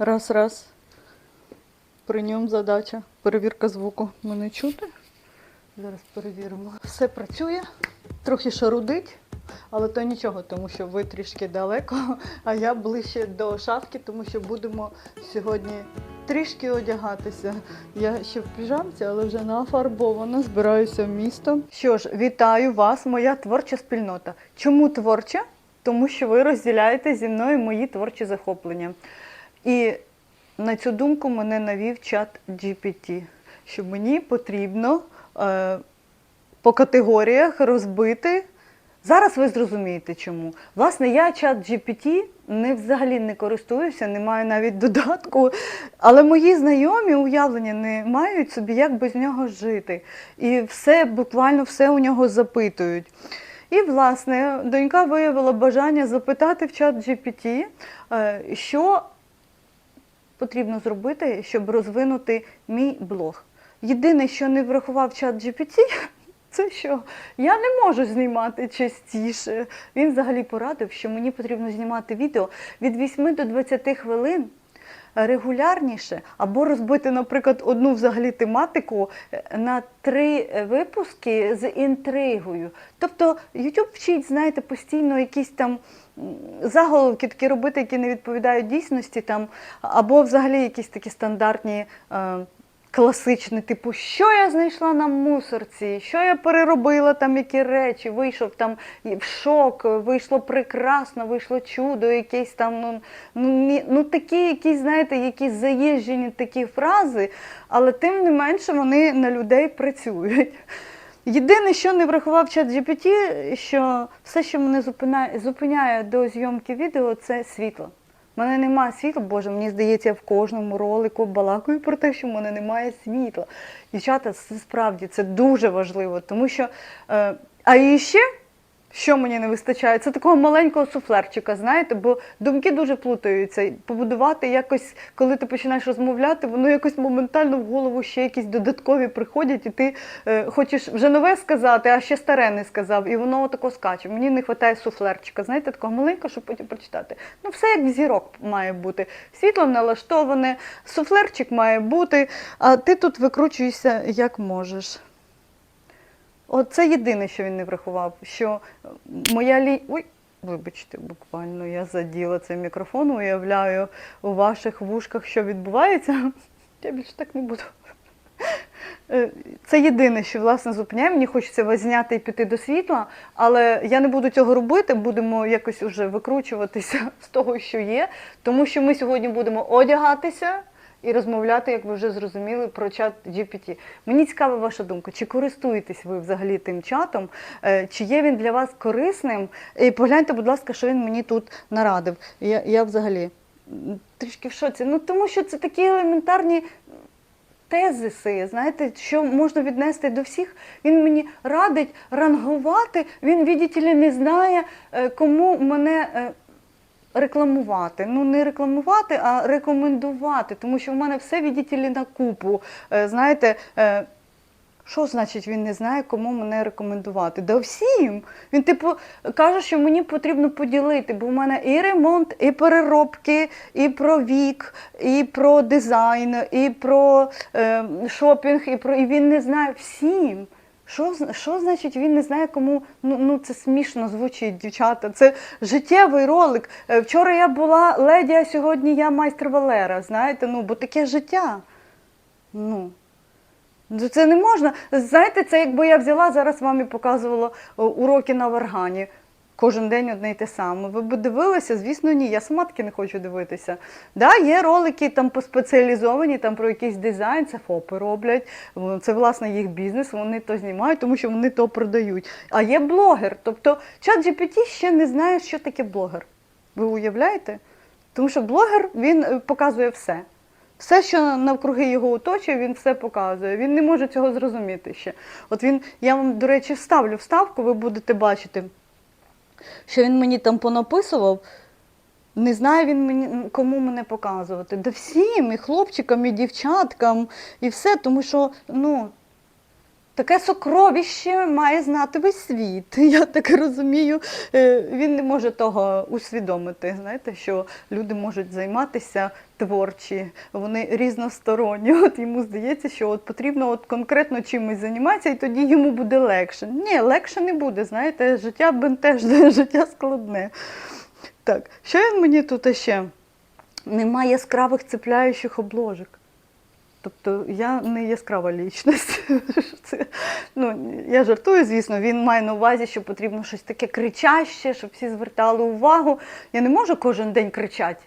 Раз, раз. При ньому задача. Перевірка звуку. Мене чути? Зараз перевіримо. Все працює, трохи шарудить, але то нічого, тому що ви трішки далеко, а я ближче до шафки, тому що будемо сьогодні трішки одягатися. Я ще в піжамці, але вже нафарбована, збираюся в місто. Що ж, вітаю вас, моя творча спільнота. Чому творча? Тому що ви розділяєте зі мною мої творчі захоплення. І на цю думку мене навів чат GPT, що мені потрібно е, по категоріях розбити. Зараз ви зрозумієте чому. Власне, я чат GPT не взагалі не користуюся, не маю навіть додатку, але мої знайомі уявлення не мають собі, як без нього жити. І все, буквально все у нього запитують. І, власне, донька виявила бажання запитати в чат GPT, е, що потрібно зробити, щоб розвинути мій блог. Єдине, що не врахував чат GPT, це що я не можу знімати частіше. Він взагалі порадив, що мені потрібно знімати відео від 8 до 20 хвилин. Регулярніше або розбити, наприклад, одну взагалі тематику е, на три випуски з інтригою. Тобто YouTube вчить, знаєте, постійно якісь там заголовки такі робити, які не відповідають дійсності, там, або взагалі якісь такі стандартні. Е, Класичний, типу, що я знайшла на мусорці, що я переробила там які речі, вийшов там в шок, вийшло прекрасно, вийшло чудо, якесь там, ну, ну, ну такі, якісь, знаєте, якісь заїжджені такі фрази, але тим не менше вони на людей працюють. Єдине, що не врахував чат GPT, що все, що мене зупиняє, зупиняє до зйомки відео, це світло. У мене немає світла, боже, мені здається, я в кожному ролику балакаю про те, що в мене немає світла. Дівчата, це справді це дуже важливо, тому що. Е, а і ще, що мені не вистачає, це такого маленького суфлерчика, знаєте, бо думки дуже плутаються. Побудувати якось, коли ти починаєш розмовляти, воно якось моментально в голову ще якісь додаткові приходять, і ти е, хочеш вже нове сказати, а ще старе не сказав, і воно отако скаче. Мені не вистачає суфлерчика, знаєте, такого маленького, щоб потім прочитати. Ну, все як в зірок має бути. Світло налаштоване, суфлерчик має бути, а ти тут викручуєшся як можеш. От це єдине, що він не врахував, що моя лі... Ой, вибачте, буквально я заділа цей мікрофон, уявляю у ваших вушках, що відбувається. Я більше так не буду. Е, Це єдине, що власне зупиняє. Мені хочеться вас зняти і піти до світла, але я не буду цього робити, будемо якось уже викручуватися з того, що є, тому що ми сьогодні будемо одягатися і розмовляти, як ви вже зрозуміли, про чат GPT. Мені цікава ваша думка, чи користуєтесь ви взагалі тим чатом, е, чи є він для вас корисним? І погляньте, будь ласка, що він мені тут нарадив. Я, я взагалі трішки в шоці. Ну тому що це такі елементарні тезиси, знаєте, що можна віднести до всіх. Він мені радить рангувати. Він, видите не знає, е, кому мене. Рекламувати. Ну, не рекламувати, а рекомендувати. Тому що в мене все видите ли, на купу. Е, Знаєте, е, що значить він не знає, кому мене рекомендувати? Да всім. Він, типу, каже, що мені потрібно поділити, бо в мене і ремонт, і переробки, і про вік, і про дизайн, і про е, шопінг, і про і він не знає всім. Що, що значить він не знає, кому ну, ну це смішно звучить, дівчата. Це життєвий ролик. Е, Вчора я була леді, а сьогодні я майстер Валера. Знаєте, ну бо таке життя. Ну. Ну, Це не можна. Знаєте, це якби я взяла зараз вам і показувала уроки на варгані. Кожен день одне й те саме. Ви б дивилися? Звісно, ні. Я сама таки не хочу дивитися. Да, є ролики там поспеціалізовані там про якийсь дизайн, це ФОПи роблять. Це власне їх бізнес, вони то знімають, тому що вони то продають. А є блогер. Тобто чат GPT ще не знає, що таке блогер. Ви уявляєте? Тому що блогер він е, показує все. Все, що навкруги його оточує, він все показує. Він не може цього зрозуміти ще. От він, я вам, до речі, вставлю вставку, ви будете бачити, що він мені там понаписував. Не знає він мені, кому мене показувати. Да всім, і хлопчикам, і дівчаткам, і все, тому що, ну, Таке сокровище має знати весь світ. Я так розумію, Е, він не може того усвідомити. Знаєте, що люди можуть займатися творчі, вони різносторонні. От йому здається, що от потрібно от конкретно чимось займатися, і тоді йому буде легше. Ні, легше не буде. Знаєте, життя бентежне, життя складне. Так, що він мені тут ще? Немає яскравих цепляючих обложок. Тобто я не яскрава лічність. Це, ну, я жартую, звісно, він має на увазі, що потрібно щось таке кричаще, щоб всі звертали увагу. Я не можу кожен день кричати.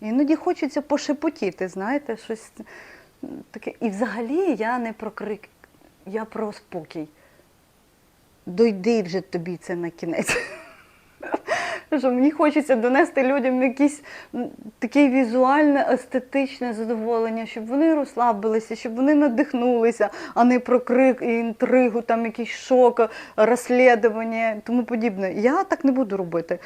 Іноді хочеться пошепотіти, знаєте, щось таке. І взагалі я не про крик, я про спокій. Дойди вже тобі це на кінець. Що мені хочеться донести людям якесь таке візуальне, естетичне задоволення, щоб вони розслабилися, щоб вони надихнулися, а не про крик і інтригу, там якийсь шок, розслідування тому подібне. Я так не буду робити.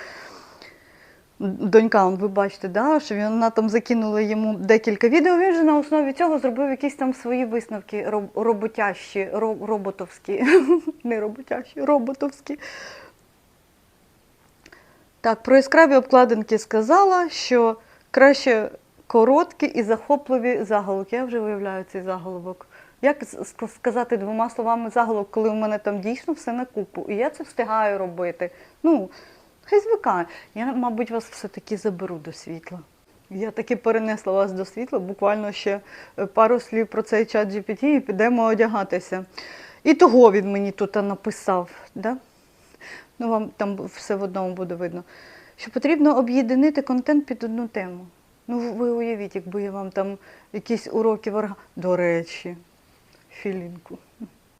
Донька, он, ви бачите, да, що вона там закинула йому декілька відео. Він же на основі цього зробив якісь там свої висновки роб- роботящі, ро- роботовські, не роботящі, роботовські. Так, про яскраві обкладинки сказала, що краще короткі і захопливі заголовки. Я вже виявляю цей заголовок. Як сказати двома словами заголовок, коли у мене там дійсно все на купу, і я це встигаю робити. Ну, хай звикає. Я, мабуть, вас все-таки заберу до світла. Я таки перенесла вас до світла, буквально ще е, пару слів про цей чат GPT і підемо одягатися. І того він мені тут написав. Да? Ну вам там все в одному буде видно, що потрібно об'єднати контент під одну тему. Ну, ви уявіть, якби я вам там якісь уроки варга. До речі, філінку.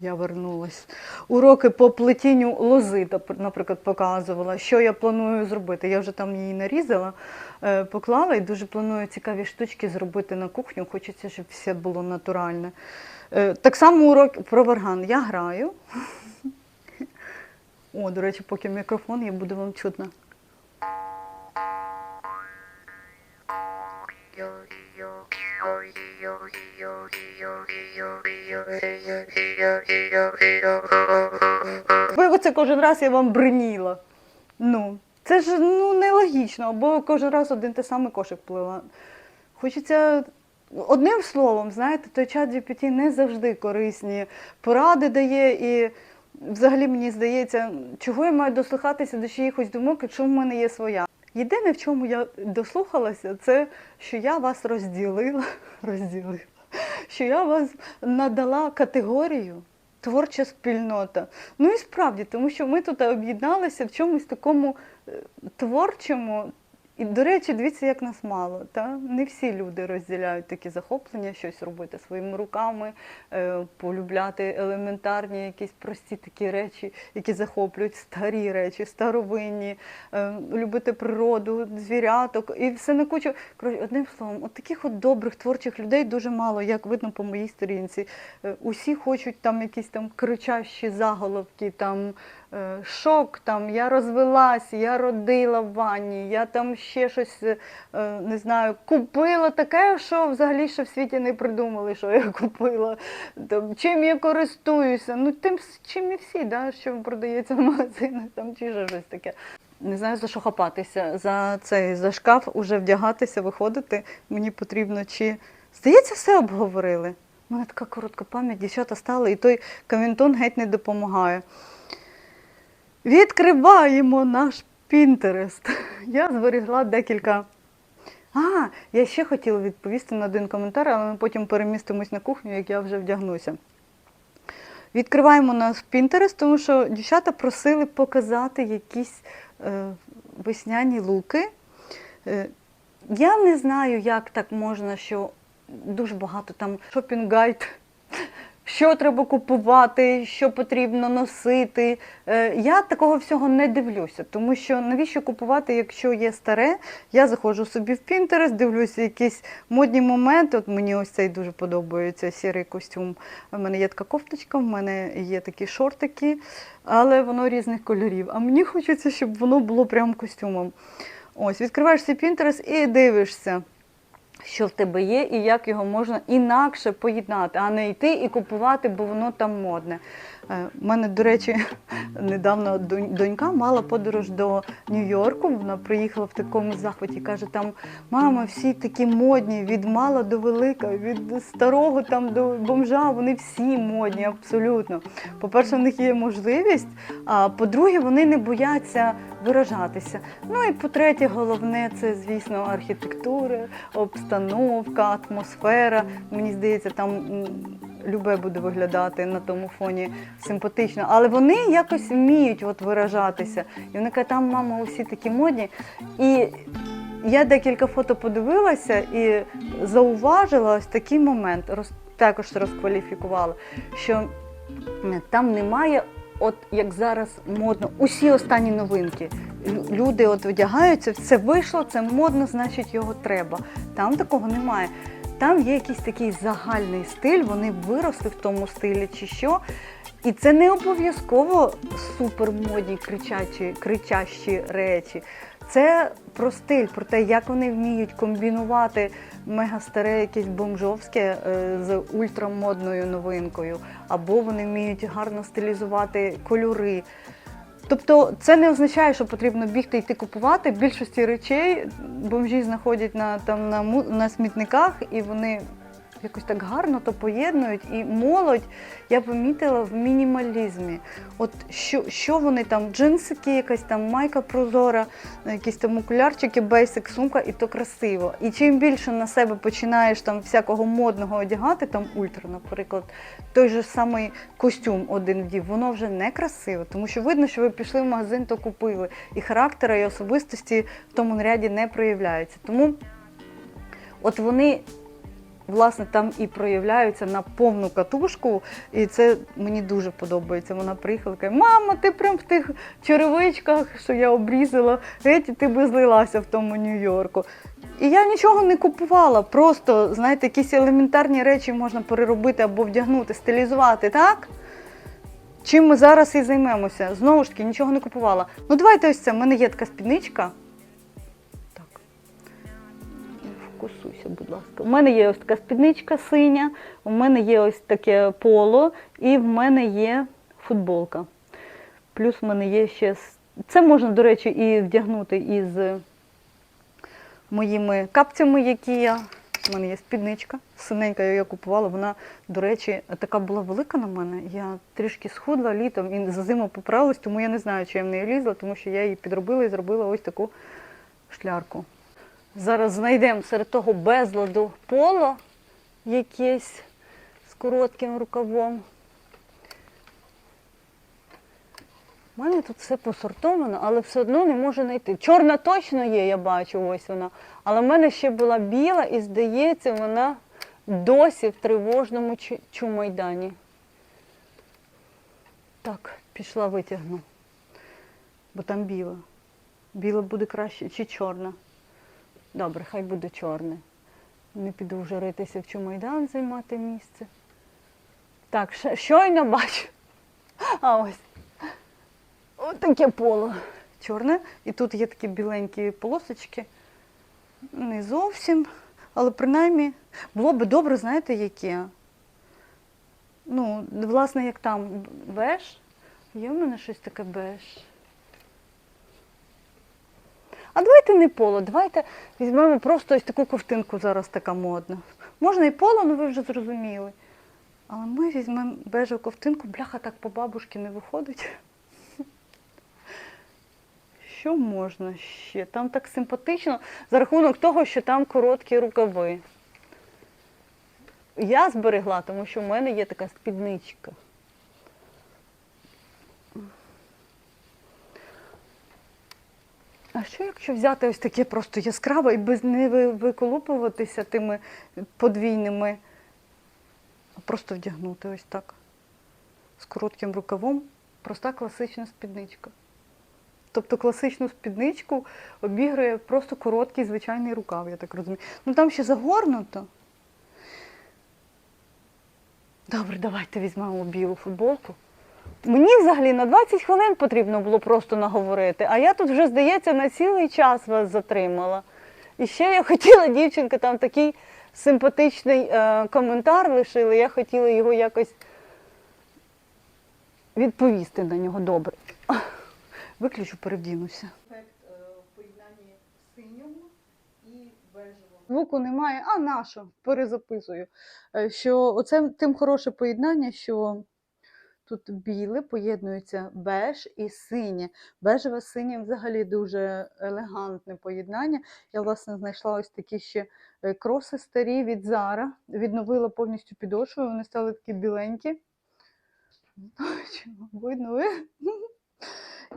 Я вернулась. Уроки по плетінню лози, наприклад, показувала, що я планую зробити. Я вже там її нарізала, е, поклала і дуже планую цікаві штучки зробити на кухню. Хочеться, щоб все було натуральне. Е, Так само урок про варган. Я граю. О, до речі, поки мікрофон є, буде вам чутно. Ви оце кожен раз я вам бриніла. Ну, це ж ну, нелогічно, бо кожен раз один те самий кошик плила. Хочеться. Одним словом, знаєте, той чат GPT не завжди корисні поради дає і взагалі мені здається, чого я маю дослухатися до чиїхось думок, якщо в мене є своя. Єдине, в чому я дослухалася, це що я вас розділила, розділила, що я вас надала категорію творча спільнота. Ну і справді, тому що ми тут об'єдналися в чомусь такому е, творчому. І, до речі, дивіться, як нас мало. Та? Не всі люди розділяють такі захоплення, щось робити своїми руками, е, полюбляти елементарні, якісь прості такі речі, які захоплюють старі речі, старовинні, е, любити природу, звіряток і все на кучу. Одним словом, от таких от добрих творчих людей дуже мало, як видно по моїй сторінці. Е, Усі хочуть там якісь там кричащі заголовки, там шок, там я розвелась, я родила в ванні, я там ще щось е, е, не знаю, купила таке, що взагалі ще в світі не придумали, що я купила. Там, чим я користуюся. Ну тим, чим і всі, да, що продається в магазинах, там чи ще щось таке. Не знаю за що хапатися, за цей за шкаф уже вдягатися, виходити. Мені потрібно чи. Здається, все обговорили. У мене така коротка пам'ять, дівчата стали, і той камінтон геть не допомагає. Відкриваємо наш Пінтерест. Я зберегла декілька. А, я ще хотіла відповісти на один коментар, але ми потім перемістимось на кухню, як я вже вдягнуся. Відкриваємо наш Пінтерест, тому що дівчата просили показати якісь е, весняні луки. Е, я не знаю, як так можна, що дуже багато там шопінг-гайд, що треба купувати, що потрібно носити. Е, Я такого всього не дивлюся, тому що навіщо купувати, якщо є старе? Я заходжу собі в Pinterest, дивлюся якісь модні моменти. От мені ось цей дуже подобається сірий костюм. У мене є така кофточка, в мене є такі шортики, але воно різних кольорів. А мені хочеться, щоб воно було прям костюмом. Ось, відкриваєш свій Pinterest і дивишся. Що в тебе є, і як його можна інакше поєднати, а не йти і купувати, бо воно там модне. У мене, до речі, недавно донька мала подорож до Нью-Йорку. Вона приїхала в такому захваті. каже: там мама, всі такі модні, від мала до велика, від старого там до бомжа. Вони всі модні, абсолютно. По-перше, в них є можливість. А по-друге, вони не бояться виражатися. Ну і по-третє, головне це, звісно, архітектура, обстановка, атмосфера. Мені здається, там. Любе буде виглядати на тому фоні симпатично, але вони якось вміють от виражатися. І вони кажуть, там мама, усі такі модні. І я декілька фото подивилася і зауважила ось такий момент, роз, також розкваліфікувала, що там немає, от як зараз модно, усі останні новинки. Люди от одягаються, це вийшло, це модно, значить його треба. Там такого немає. Там є якийсь такий загальний стиль, вони виросли в тому стилі чи що. І це не обов'язково супермодні кричачі, кричащі речі. Це про стиль, про те, як вони вміють комбінувати мегастаре якесь бомжовське е, з ультрамодною новинкою, або вони вміють гарно стилізувати кольори. Тобто це не означає, що потрібно бігти йти купувати. Більшості речей бомжі знаходять на, там, на, на смітниках і вони якось так гарно то поєднують. І молодь я помітила в мінімалізмі. От що, що вони там, джинсики, якась там майка прозора, якісь там окулярчики, бейсик, сумка, і то красиво. І чим більше на себе починаєш там всякого модного одягати, там ультра, наприклад, той же самий костюм один вдів, воно вже не красиво, тому що видно, що ви пішли в магазин, то купили. І характера, і особистості в тому наряді не проявляються. Тому от вони. Власне, там і проявляються на повну катушку, і це мені дуже подобається. Вона приїхала і каже, мама, ти прям в тих черевичках, що я обрізала, геть, ти би злилася в тому Нью-Йорку. І я нічого не купувала, просто, знаєте, якісь елементарні речі можна переробити або вдягнути, стилізувати, так? Чим ми зараз і займемося. Знову ж таки, нічого не купувала. Ну, давайте ось це. У мене є така спідничка. Не будь ласка. У мене є ось така спідничка синя, у мене є ось таке поло, і в мене є футболка. Плюс в мене є ще. Це можна, до речі, і вдягнути із моїми капцями, які я. У мене є спідничка синенька, я її купувала. Вона, до речі, така була велика на мене. Я трішки схудла літом і за зиму поправилась, тому я не знаю, чи я в неї лізла, тому що я її підробила і зробила ось таку шлярку. Зараз знайдемо серед того безладу поло якесь з коротким рукавом. У мене тут все посортовано, але все одно не можу знайти. Чорна точно є, я бачу, ось вона. Але в мене ще була біла і, здається, вона досі в тривожному чумайдані. Так, пішла витягну. Бо там біла. Біла буде краще чи чорна? Добре, хай буде чорне. Не піду вже ритися в чумайдан займати місце. Так, щойно бачу. А ось. Ось таке поло чорне. І тут є такі біленькі полосочки. Не зовсім, але принаймні було би добре, знаєте, яке. Ну, власне, як там беж. Є в мене щось таке беж. А давайте не поло, давайте візьмемо просто ось таку ковтинку зараз така модна. Можна і поло, ну ви вже зрозуміли. Але ми візьмемо бежеву ковтинку, бляха так по бабушки не виходить. Що можна ще? Там так симпатично за рахунок того, що там короткі рукави. Я зберегла, тому що в мене є така спідничка. А що якщо взяти ось таке просто яскраве і без не ви- виколупуватися тими подвійними, а просто вдягнути ось так. З коротким рукавом. Проста класична спідничка. Тобто класичну спідничку обігрує просто короткий звичайний рукав, я так розумію. Ну там ще загорнуто. Добре, давайте візьмемо білу футболку. Мені взагалі на 20 хвилин потрібно було просто наговорити, а я тут вже, здається, на цілий час вас затримала. І ще я хотіла, дівчинка, там такий симпатичний е, коментар лишила, я хотіла його якось відповісти на нього добре. Виключу, перевдінуся. Ефект е, в поєднанні синього і бежевого. Звуку немає, а нащо? Перезаписую. Е, Що оце тим хороше поєднання, що тут біле поєднується беж і синє. Бежеве синє взагалі дуже елегантне поєднання. Я, власне, знайшла ось такі ще е, кроси старі від Зара. Відновила повністю підошву, вони стали такі біленькі. Видно ви.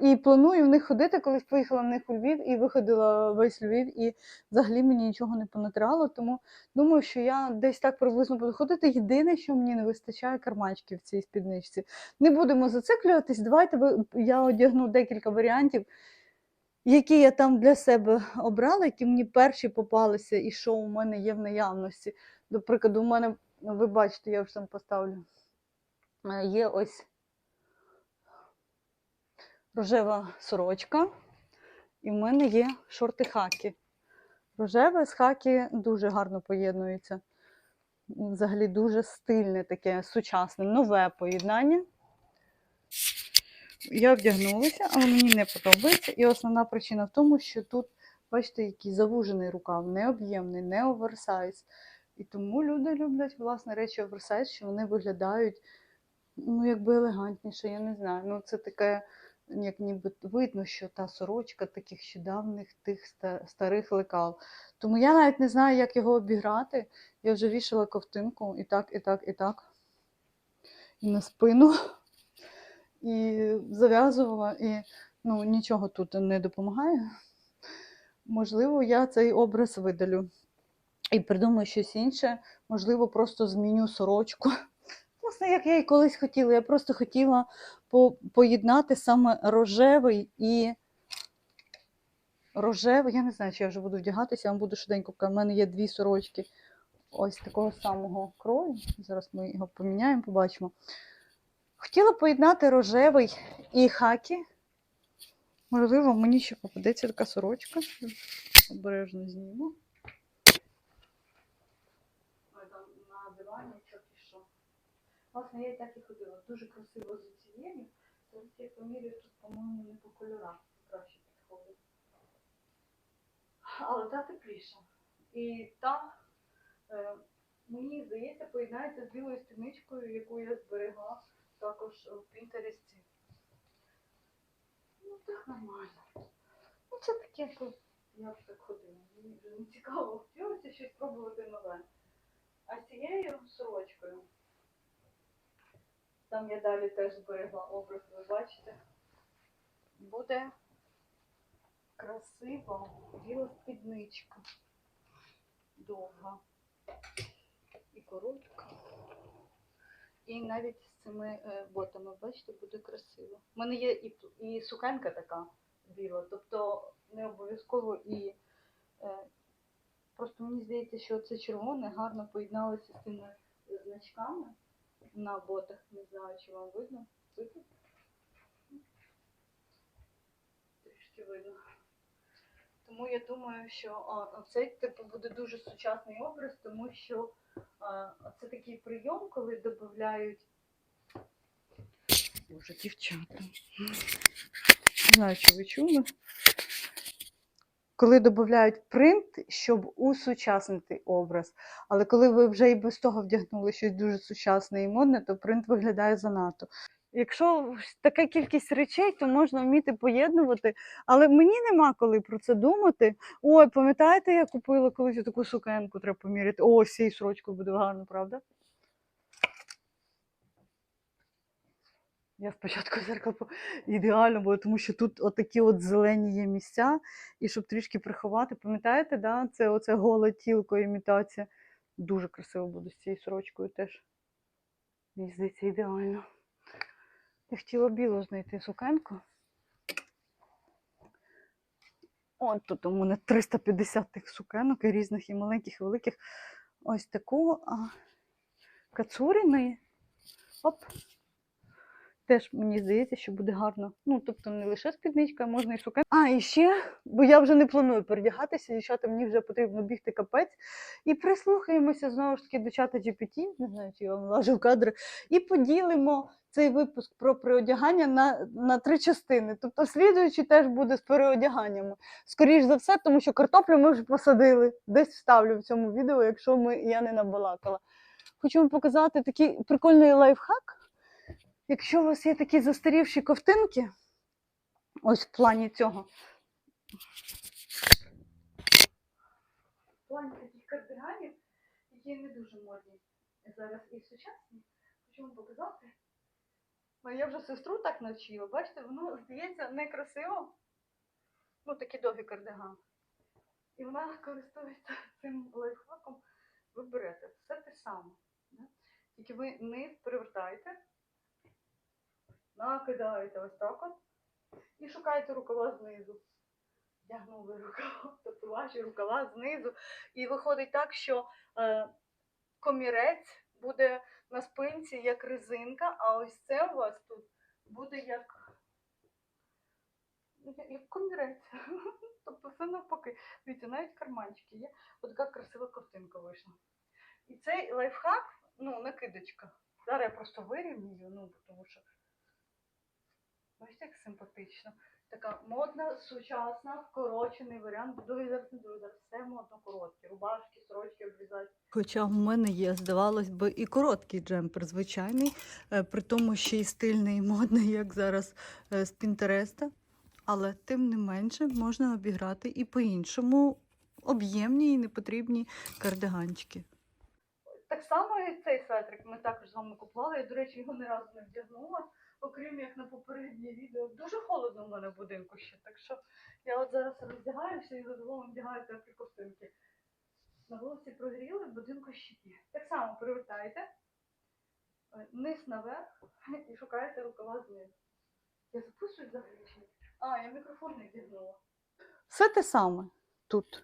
І планую в них ходити, колись поїхала в них у Львів і виходила весь Львів, і взагалі мені нічого не понатирало, тому думаю, що я десь так приблизно буду ходити. Єдине, що мені не вистачає карманчиків в цій спідничці. Не будемо зациклюватись. Давайте я одягну декілька варіантів, які я там для себе обрала, які мені перші попалися, і що у мене є в наявності. До прикладу, у мене, ви бачите, я вже там поставлю. е, Є ось рожева сорочка, і в мене є шорти хакі. Рожеве з хакі дуже гарно поєднується. Взагалі дуже стильне, таке сучасне, нове поєднання. Я вдягнулася, але мені не подобається. І основна причина в тому, що тут, бачите, який завужений рукав, не об'ємний, не оверсайз. І тому люди люблять, власне, речі оверсайз, що вони виглядають ну, якби елегантніше, я не знаю. Ну, це таке, як ніби видно, що та сорочка таких ще давних тих старих лекал. Тому я навіть не знаю, як його обіграти. Я вже вішала ковтинку і так, і так, і так. І на спину. І зав'язувала, і ну, нічого тут не допомагає. Можливо, я цей образ видалю і придумаю щось інше. Можливо, просто зміню сорочку. Власне, як я і колись хотіла. Я просто хотіла по- поєднати саме рожевий і рожевий. Я не знаю, чи я вже буду вдягатися, я вам буду швиденько. показувати. У мене є дві сорочки ось такого самого крою. Зараз ми його поміняємо, побачимо. Хотіла поєднати рожевий і хакі. Можливо, мені ще попадеться така сорочка. Обережно зніму. Ой, там на дивані чорті що. Власне, я так і ходила. Дуже красиво з цією. Зараз я поміряю тут, по-моєму, не по кольорах краще підходить. Але та тепліша. І та, е, мені здається, поєднається з білою спідничкою, яку я зберегла також в Пінтересті. Ну так нормально. Ну це таке, я б так ходила. Мені вже не цікаво, хотілося щось спробувати нове. А з цією сорочкою, там я далі теж зберегла образ, ви бачите, буде красива біла спідничка. Довга і коротка. І навіть з цими е, ботами, бачите, буде красиво. У мене є і, і сукенка така біла, тобто не обов'язково і. Е, просто мені здається, що це червоне гарно поєдналося з тими значками на ботах. Не знаю, чи вам видно. Видно? Трішки видно. Тому я думаю, що цей типу буде дуже сучасний образ, тому що а, це такий прийом, коли додають. Боже, дівчата. Не знаю, чи ви чули. Коли додають принт, щоб усучаснити образ. Але коли ви вже і без того вдягнули щось дуже сучасне і модне, то принт виглядає занадто. Якщо така кількість речей, то можна вміти поєднувати. Але мені нема коли про це думати. Ой, пам'ятаєте, я купила колись таку сукенку, треба поміряти. О, з цією сорочкою буде гарно, правда? Я спочатку зеркало ідеально було, тому що тут отакі от зелені є місця, і щоб трішки приховати, пам'ятаєте, да? це оце голе тілко імітація. Дуже красиво буде з цією сорочкою теж. Мені здається, ідеально. Я хотіла білу знайти сукенку. От тут у мене 350 тих сукенок і різних і маленьких, і великих. Ось таку а, кацуріної. Оп. Теж мені здається, що буде гарно. Ну, тобто не лише спідничка, можна і сукенка. А, і ще, бо я вже не планую передягатися, дівчата, мені вже потрібно бігти капець. І прислухаємося знову ж таки до чата GPT, не знаю, чи я вам влажу кадри, і поділимо цей випуск про переодягання на, на три частини. Тобто, слідуючий теж буде з переодяганнями. Скоріш за все, тому що картоплю ми вже посадили. Десь вставлю в цьому відео, якщо ми, я не набалакала. Хочу вам показати такий прикольний лайфхак. Якщо у вас є такі застарівші ковтинки, ось в плані цього. В плані таких кардиганів, які не дуже модні зараз і сучасні, хочу вам показати. Я вже сестру так навчила, бачите, воно здається некрасиво. Ну, такі довгі кардиган. І вона користується цим лайфхаком. Ви берете все те саме. Тільки ви низ перевертаєте, накидаєте ось так от і шукаєте рукава знизу. Вдягнули рукава, тобто ваші рукава знизу. І виходить так, що е, комірець буде на спинці як резинка, а ось це у вас тут буде як, як- комірець. Тобто все навпаки. Дивіться, навіть карманчики є. Ось така красива ковтинка вийшла. І цей лайфхак, ну, накидочка. Зараз я просто вирівнюю, ну, тому що. Бачите, як симпатично. Така модна, сучасна, вкорочений варіант. Дуже зараз не дуже зараз все модно короткі. Рубашки, сорочки обрізати. Хоча в мене є, здавалось би, і короткий джемпер звичайний, е, при тому ще й стильний і модний, як зараз е, з Пінтереста. Але тим не менше можна обіграти і по-іншому об'ємні і непотрібні кардиганчики. Так само і цей светрик ми також з вами купували. Я, до речі, його ні разу не вдягнула, окрім як на попереднє відео. Дуже холодно в мене в будинку ще, так що я от зараз роздягаюся і задоволено вдягаю теплі ковтинки. На вулиці прогріли, в будинку ще є. Так само перевертайте е, низ наверх і шукаєте рукава знизу. Я записую взагалі? А, я мікрофон не вдягнула. Все те саме тут.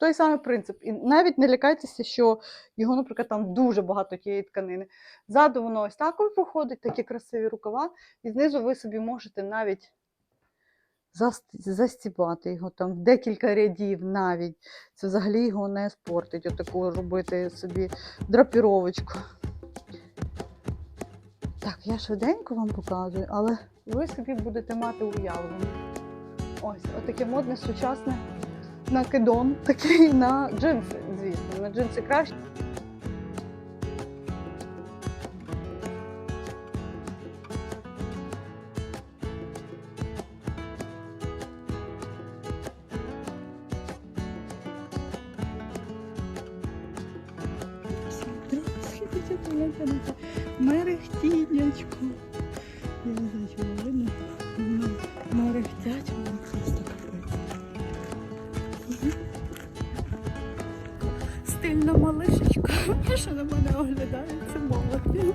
Той самий принцип. І навіть не лякайтеся, що його, наприклад, там дуже багато тієї тканини. Ззаду воно ось так виходить, такі красиві рукава, і знизу ви собі можете навіть заст- застібати його там в декілька рядів навіть. Це взагалі його не спортить. Отаку робити собі драпіровочку. Так, я швиденько вам показую, але ви собі будете мати уявлення. Ось, отаке модне, сучасне накидон, такий на джинси, звісно. На джинси краще. Стильна малишечка, що на мене оглядається молодь.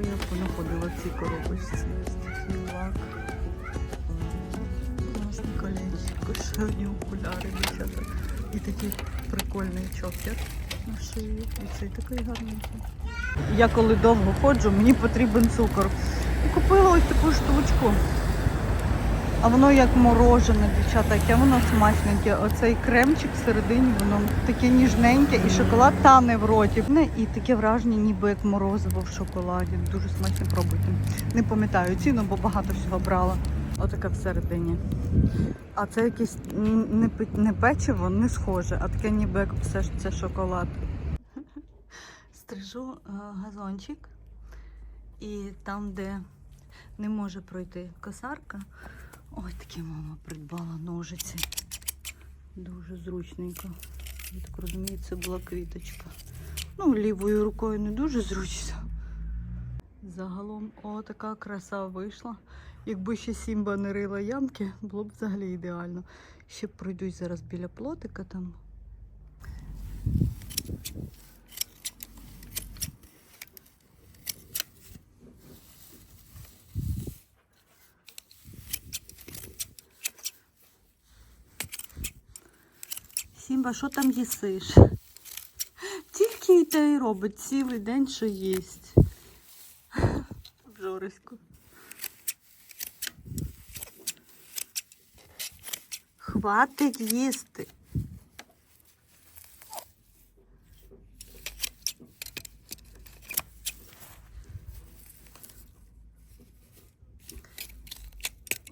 Що я понаходила в цій коробочці? Лак. Класне колечко, шевні окуляри, дівчата. І такий прикольний чокер на шиї. І цей такий гарненький. Я коли довго ходжу, мені потрібен цукор. І купила ось таку штучку. А воно як морожене, дівчата, яке воно смачненьке. Оцей кремчик всередині, воно таке ніжненьке, і шоколад тане в роті. І таке враження, ніби як морозиво в шоколаді. Дуже смачно пробуйте. Не пам'ятаю ціну, бо багато всього брала. Отаке всередині. А це якесь не, не печиво, не схоже, а таке ніби як все ж це шоколад. Стрижу е, газончик, і там, де не може пройти косарка, ой, такі мама придбала ножиці. Дуже зручненько. Я так розумію, це була квіточка. Ну, лівою рукою не дуже зручно. Загалом, о, така краса вийшла. Якби ще Сімба не рила ямки, було б взагалі ідеально. Ще пройдусь зараз біля плотика там. Сімба, що там їсиш? Тільки і те й робить цілий день, що їсть. Жориську. Хватить їсти.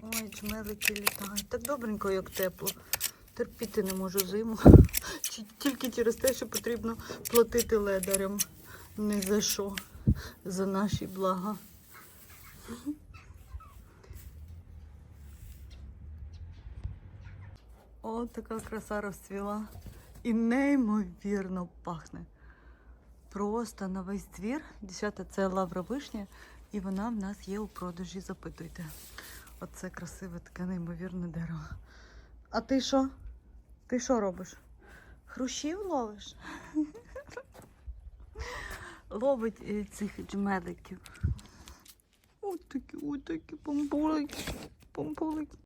Ой, джмелики літають. Так добренько, як тепло. Терпіти не можу зиму. Тільки через те, що потрібно платити ледарям. Не за що. За наші блага. О, така краса розцвіла. І неймовірно пахне. Просто на весь двір. Дівчата, це лавра вишня, і вона в нас є у продажі. Запитуйте. Оце красиве таке неймовірне дерево. А ти що? Ти що робиш? Хрущів ловиш? Ловить е, цих джмеликів. Ось такі, ось такі помпулики. Помпулики.